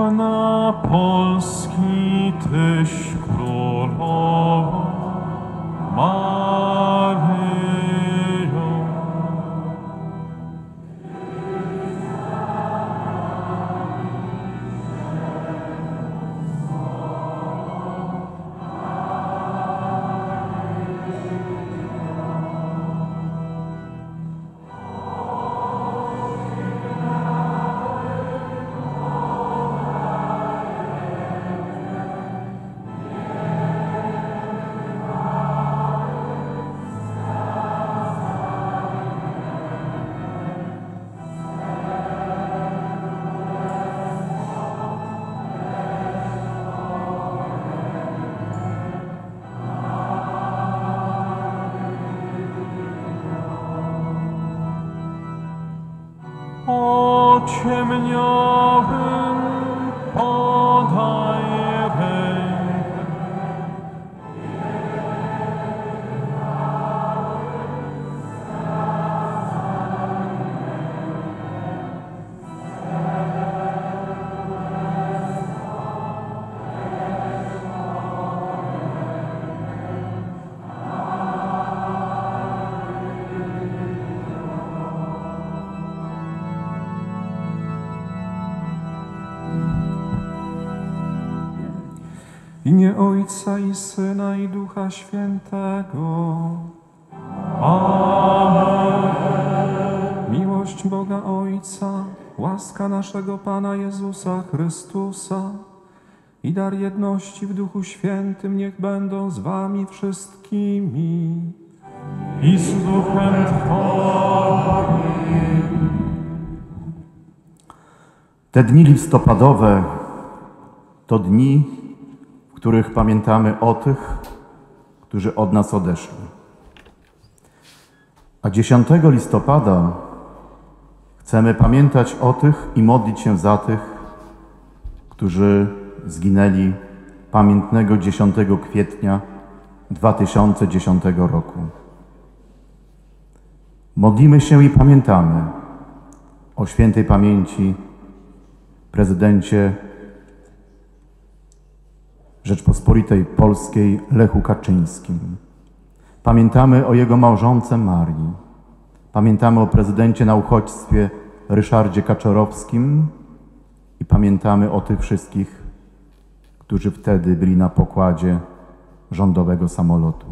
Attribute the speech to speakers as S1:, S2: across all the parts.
S1: dawna Polski Tyś
S2: Ojca i Syna i Ducha Świętego. Miłość Boga Ojca, łaska naszego Pana Jezusa Chrystusa i dar jedności w Duchu Świętym niech będą z wami wszystkimi.
S1: I z duchem Twoim.
S3: Te dni listopadowe to dni, których pamiętamy o tych, którzy od nas odeszli. A 10 listopada chcemy pamiętać o tych i modlić się za tych, którzy zginęli pamiętnego 10 kwietnia 2010 roku. Modlimy się i pamiętamy o świętej pamięci prezydencie Rzeczpospolitej Polskiej Lechu Kaczyńskim. Pamiętamy o jego małżonce Marii. Pamiętamy o prezydencie na uchodźstwie Ryszardzie Kaczorowskim i pamiętamy o tych wszystkich, którzy wtedy byli na pokładzie rządowego samolotu.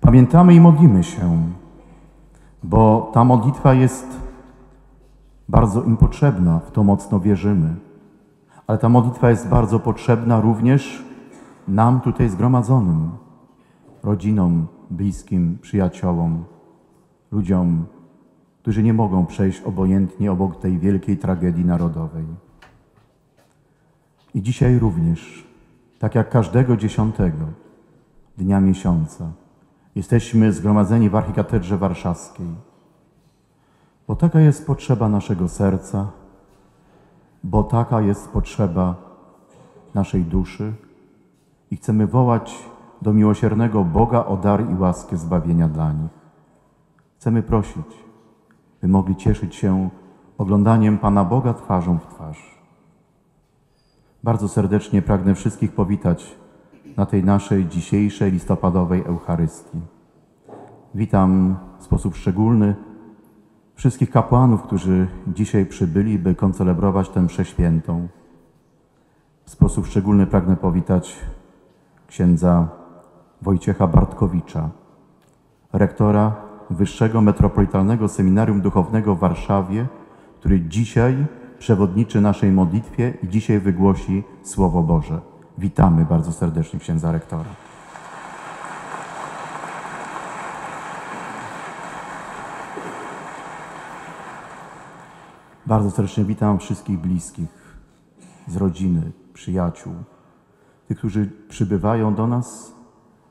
S3: Pamiętamy i modlimy się, bo ta modlitwa jest bardzo im potrzebna, w to mocno wierzymy. Ale ta modlitwa jest bardzo potrzebna również nam tutaj zgromadzonym, rodzinom, bliskim, przyjaciołom, ludziom, którzy nie mogą przejść obojętnie obok tej wielkiej tragedii narodowej. I dzisiaj również, tak jak każdego dziesiątego dnia miesiąca, jesteśmy zgromadzeni w Archikatedrze Warszawskiej, bo taka jest potrzeba naszego serca, bo taka jest potrzeba naszej duszy i chcemy wołać do miłosiernego Boga o dar i łaskę zbawienia dla nich. Chcemy prosić, by mogli cieszyć się oglądaniem Pana Boga twarzą w twarz. Bardzo serdecznie pragnę wszystkich powitać na tej naszej dzisiejszej listopadowej Eucharystii. Witam w sposób szczególny wszystkich kapłanów, którzy dzisiaj przybyli, by koncelebrować tę przeświętą. W sposób szczególny pragnę powitać księdza Wojciecha Bartkowicza, rektora Wyższego Metropolitalnego Seminarium Duchownego w Warszawie, który dzisiaj przewodniczy naszej modlitwie i dzisiaj wygłosi Słowo Boże. Witamy bardzo serdecznie księdza rektora. Bardzo serdecznie witam wszystkich bliskich z rodziny, przyjaciół, tych, którzy przybywają do nas,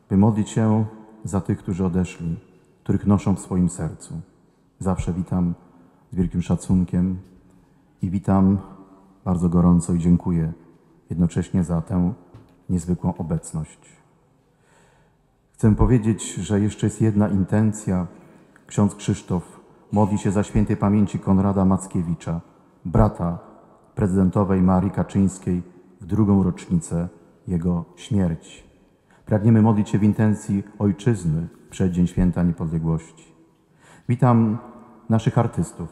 S3: by modlić się za tych, którzy odeszli, których noszą w swoim sercu. Zawsze witam z wielkim szacunkiem i witam bardzo gorąco i dziękuję jednocześnie za tę niezwykłą obecność. Chcę powiedzieć, że jeszcze jest jedna intencja. Ksiądz Krzysztof modli się za świętej pamięci Konrada Mackiewicza, brata prezydentowej Marii Kaczyńskiej w drugą rocznicę jego śmierci. Pragniemy modlić się w intencji Ojczyzny w przeddzień Święta Niepodległości. Witam naszych artystów,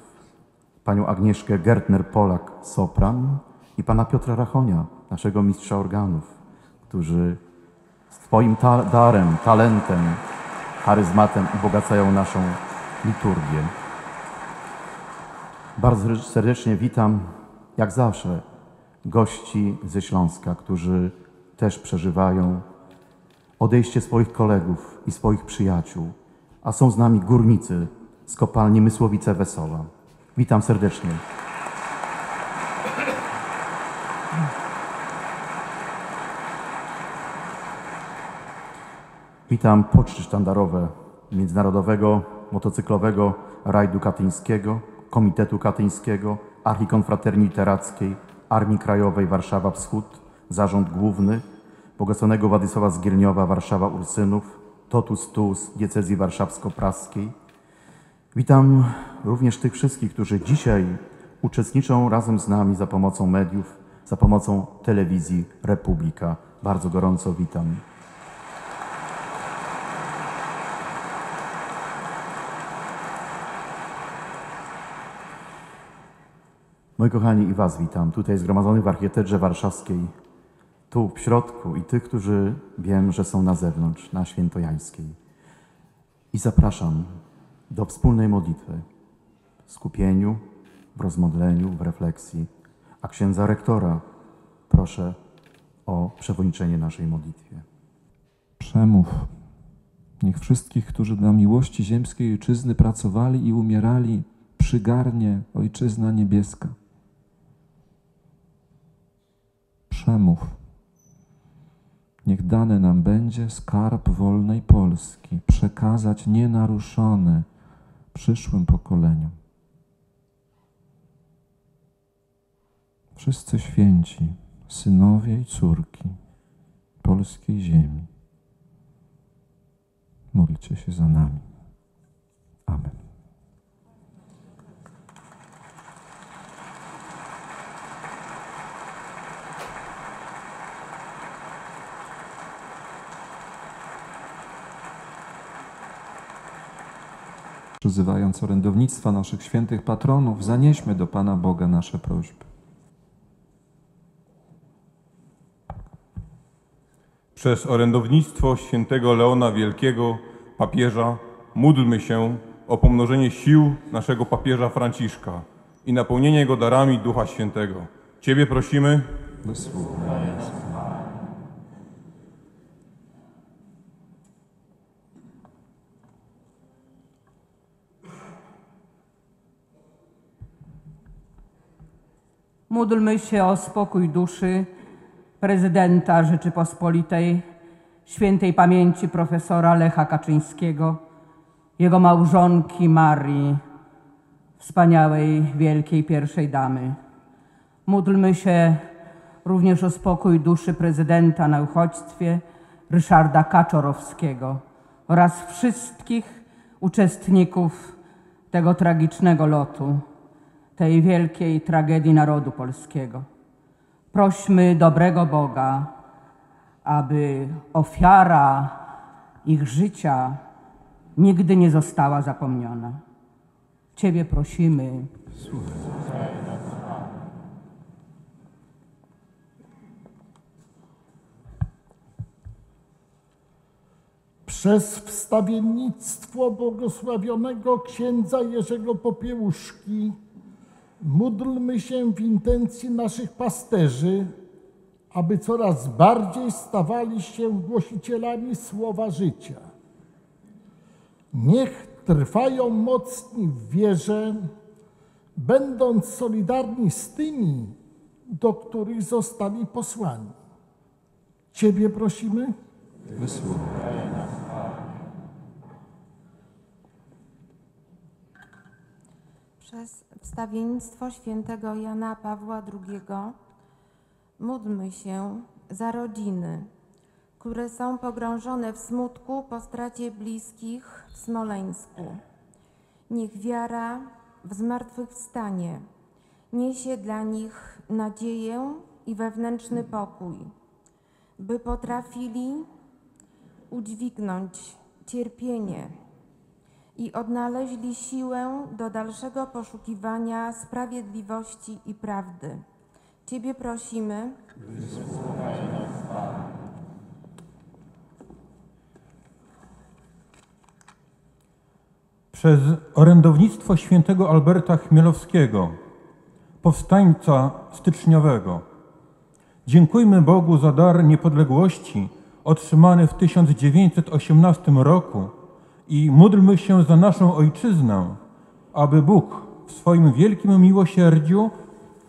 S3: panią Agnieszkę Gertner-Polak, sopran i pana Piotra Rachonia, naszego mistrza organów, którzy swoim ta- darem, talentem, charyzmatem ubogacają naszą liturgię. Bardzo serdecznie witam, jak zawsze, gości ze Śląska, którzy też przeżywają odejście swoich kolegów i swoich przyjaciół, a są z nami górnicy z kopalni Mysłowice Wesoła. Witam serdecznie. Witam poczty sztandarowe Międzynarodowego Motocyklowego Rajdu Katyńskiego, Komitetu Katyńskiego, Archikonfraterni Literackiej, Armii Krajowej Warszawa Wschód, Zarząd Główny, Błogosławionego Władysława Zgierniowa Warszawa Ursynów, Totus Tuus Diecezji Warszawsko-Praskiej. Witam również tych wszystkich, którzy dzisiaj uczestniczą razem z nami za pomocą mediów, za pomocą telewizji Republika. Bardzo gorąco witam. Moi kochani, i Was witam tutaj zgromadzonych w Architetedrze Warszawskiej, tu w środku i tych, którzy wiem, że są na zewnątrz, na Świętojańskiej. I zapraszam do wspólnej modlitwy, w skupieniu, w rozmodleniu, w refleksji. A księdza rektora proszę o przewodniczenie naszej modlitwie.
S2: Przemów. Niech wszystkich, którzy dla miłości ziemskiej ojczyzny pracowali i umierali, przygarnie Ojczyzna Niebieska. Przemów. Niech dane nam będzie skarb wolnej Polski, przekazać nienaruszony przyszłym pokoleniom. Wszyscy święci, synowie i córki polskiej ziemi. Módlcie się za nami. Przyzywając orędownictwa naszych świętych patronów, zanieśmy do Pana Boga nasze prośby.
S1: Przez orędownictwo świętego Leona Wielkiego, papieża, módlmy się o pomnożenie sił naszego papieża Franciszka i napełnienie go darami Ducha Świętego. Ciebie prosimy,
S2: Wysłuchaj.
S4: Módlmy się o spokój duszy prezydenta Rzeczypospolitej, świętej pamięci profesora Lecha Kaczyńskiego, jego małżonki Marii, wspaniałej, wielkiej pierwszej damy. Módlmy się również o spokój duszy prezydenta na uchodźstwie Ryszarda Kaczorowskiego oraz wszystkich uczestników tego tragicznego lotu tej wielkiej tragedii narodu polskiego. Prośmy dobrego Boga, aby ofiara ich życia nigdy nie została zapomniana. Ciebie prosimy.
S5: przez wstawiennictwo błogosławionego księdza Jerzego Popiełuszki módlmy się w intencji naszych pasterzy, aby coraz bardziej stawali się głosicielami słowa życia. Niech trwają mocni w wierze, będąc solidarni z tymi, do których zostali posłani. Ciebie prosimy.
S2: Wysłuchaj.
S6: Przez wstawiennictwo świętego Jana Pawła II módlmy się za rodziny, które są pogrążone w smutku po stracie bliskich w Smoleńsku. Niech wiara w zmartwychwstanie niesie dla nich nadzieję i wewnętrzny pokój, by potrafili udźwignąć cierpienie i odnaleźli siłę do dalszego poszukiwania sprawiedliwości i prawdy. Ciebie prosimy,
S7: przez orędownictwo świętego Alberta Chmielowskiego, powstańca styczniowego. Dziękujmy Bogu za dar niepodległości otrzymany w 1918 roku i módlmy się za naszą ojczyznę, aby Bóg w swoim wielkim miłosierdziu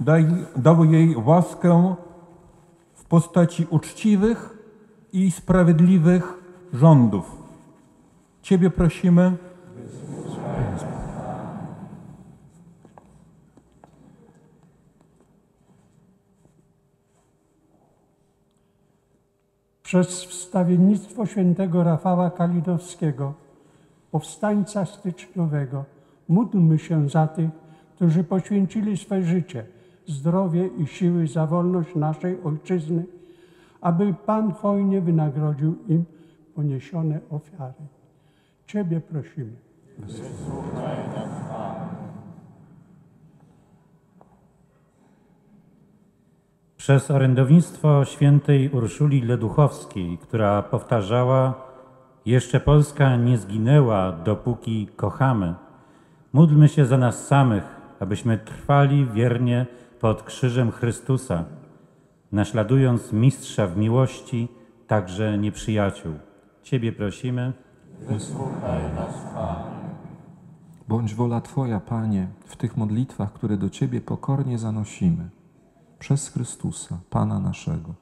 S7: daj, dał jej łaskę w postaci uczciwych i sprawiedliwych rządów. Ciebie prosimy,
S8: przez wstawiennictwo świętego Rafała Kalinowskiego, powstańca styczniowego, módlmy się za tych, którzy poświęcili swe życie, zdrowie i siły za wolność naszej Ojczyzny, aby Pan hojnie wynagrodził im poniesione ofiary. Ciebie prosimy.
S9: Przez orędownictwo świętej Urszuli Leduchowskiej, która powtarzała: Jeszcze Polska nie zginęła, dopóki kochamy. Módlmy się za nas samych, abyśmy trwali wiernie pod krzyżem Chrystusa, naśladując mistrza w miłości, także nieprzyjaciół. Ciebie prosimy.
S2: Bądź wola Twoja, Panie, w tych modlitwach, które do Ciebie pokornie zanosimy. Przez Chrystusa, Pana naszego.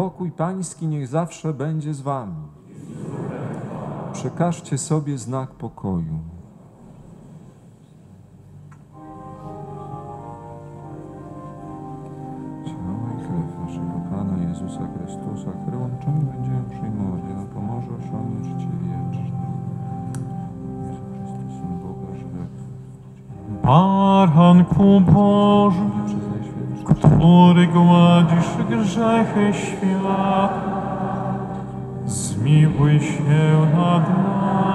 S2: Pokój Pański niech zawsze będzie z Wami. Przekażcie sobie znak pokoju. Ciało i krew naszego Pana Jezusa Chrystusa, które łączami będziemy przyjmować, nam pomoże osiągnąć życie wieczne. Jezu Chrystus, Boga, żywego,
S7: Baranku Boży, który gładzisz grzechy świata, zmiłuj się nad nami.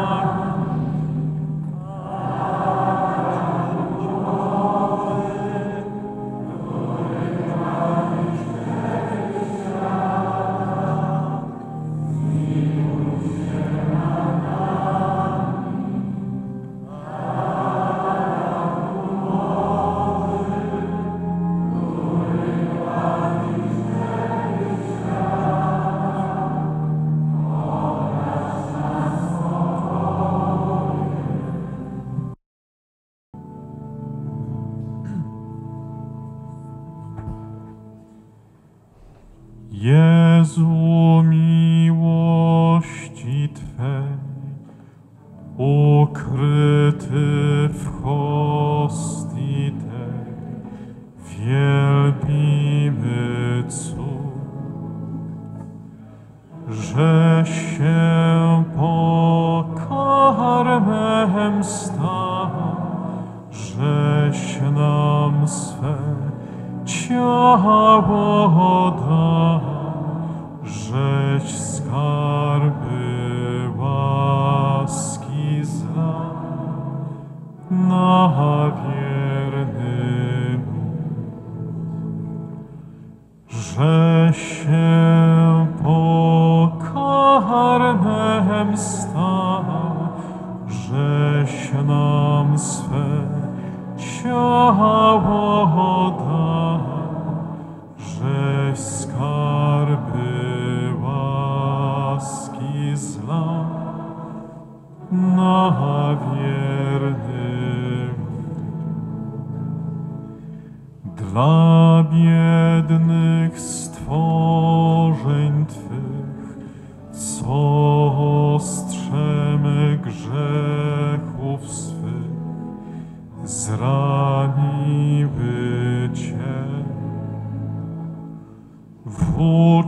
S7: na vierne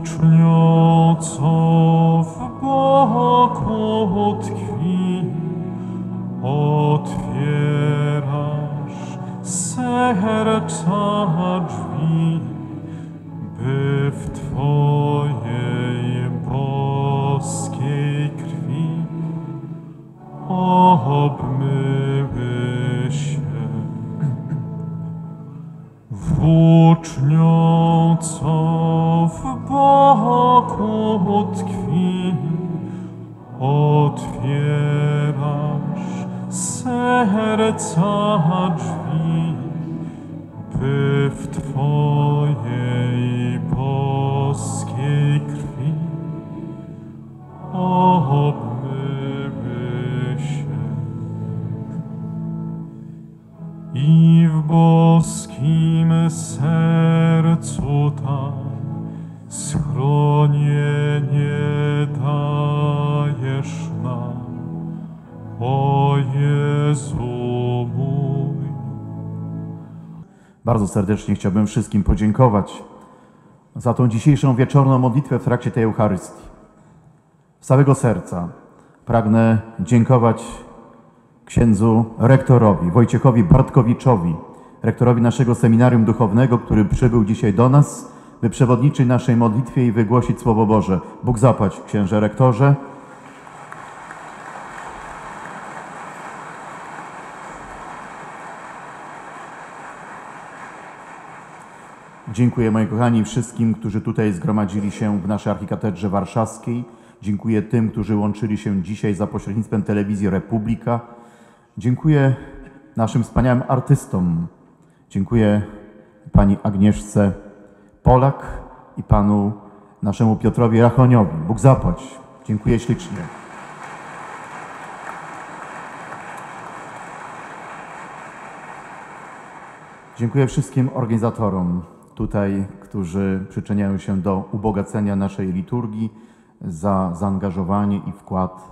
S7: true.
S3: Bardzo serdecznie chciałbym wszystkim podziękować za tą dzisiejszą wieczorną modlitwę w trakcie tej Eucharystii. Z całego serca pragnę dziękować księdzu rektorowi Wojciechowi Bartkowiczowi, rektorowi naszego seminarium duchownego, który przybył dzisiaj do nas, by przewodniczyć naszej modlitwie i wygłosić Słowo Boże. Bóg zapłać, księże rektorze. Dziękuję moi kochani wszystkim, którzy tutaj zgromadzili się w naszej archikatedrze warszawskiej. Dziękuję tym, którzy łączyli się dzisiaj za pośrednictwem telewizji Republika. Dziękuję naszym wspaniałym artystom. Dziękuję pani Agnieszce Polak i panu naszemu Piotrowi Rachoniowi. Bóg zapłać. Dziękuję ślicznie. Dziękuję wszystkim organizatorom tutaj, którzy przyczyniają się do ubogacenia naszej liturgii, za zaangażowanie i wkład.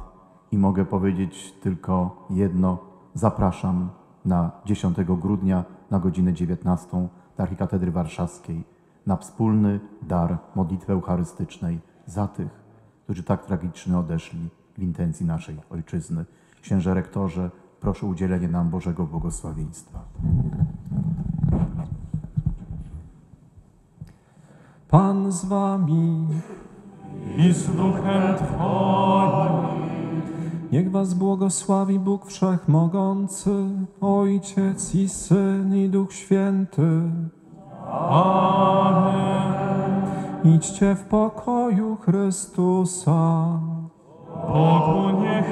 S3: I mogę powiedzieć tylko jedno: zapraszam na 10 grudnia na godzinę 19 do Archikatedry Warszawskiej na wspólny dar modlitwy eucharystycznej za tych, którzy tak tragicznie odeszli w intencji naszej Ojczyzny. Księże rektorze, proszę o udzielenie nam Bożego błogosławieństwa.
S2: Pan z wami,
S7: I z duchem Twoim
S2: niech was błogosławi Bóg Wszechmogący, Ojciec i Syn i Duch Święty.
S7: Amen.
S2: Idźcie w pokoju Chrystusa.
S7: Bogu niech